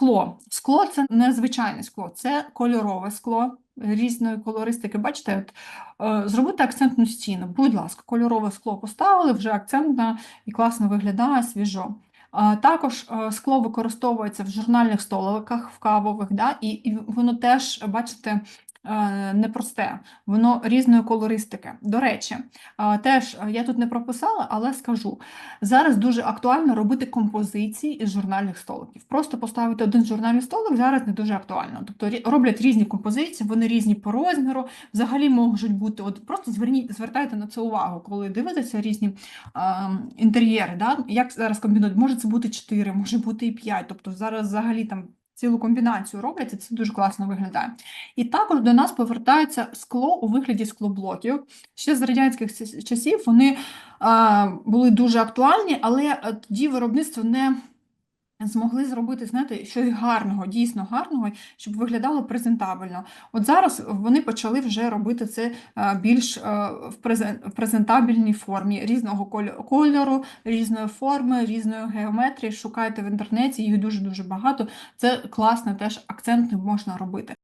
Скло. Скло це не звичайне скло, це кольорове скло різної колористики. Бачите, от, е, зробити акцентну стіну. Будь ласка, кольорове скло поставили, вже акцентно і класно виглядає свіжо. Також е, скло використовується в журнальних столиках, в кавових, да, і, і воно теж, бачите, непросте, воно різної колористики. До речі, теж е, я тут не прописала, але скажу. Зараз дуже актуально робити композиції із журнальних столиків. Просто поставити один журнальний столик зараз не дуже актуально. Тобто роблять різні композиції, вони різні по розміру, взагалі можуть бути. От просто зверніть, звертайте на це увагу, коли дивитеся різні а, інтер'єри. Да? Як зараз комбінують? Може це бути 4, може бути і 5. Тобто зараз взагалі там. Цілу комбінацію роблять, і це дуже класно виглядає. І також до нас повертається скло у вигляді склоблоків. Ще з радянських часів вони були дуже актуальні, але е, тоді виробництво не змогли зробити, знаєте, щось гарного, дійсно гарного, щоб виглядало презентабельно. От зараз вони почали вже робити це е, більш е, в презентабельній формі різного кольору, різної форми, різної геометрії. Шукайте в інтернеті, їх дуже-дуже багато. Це класно, теж акцент можна робити.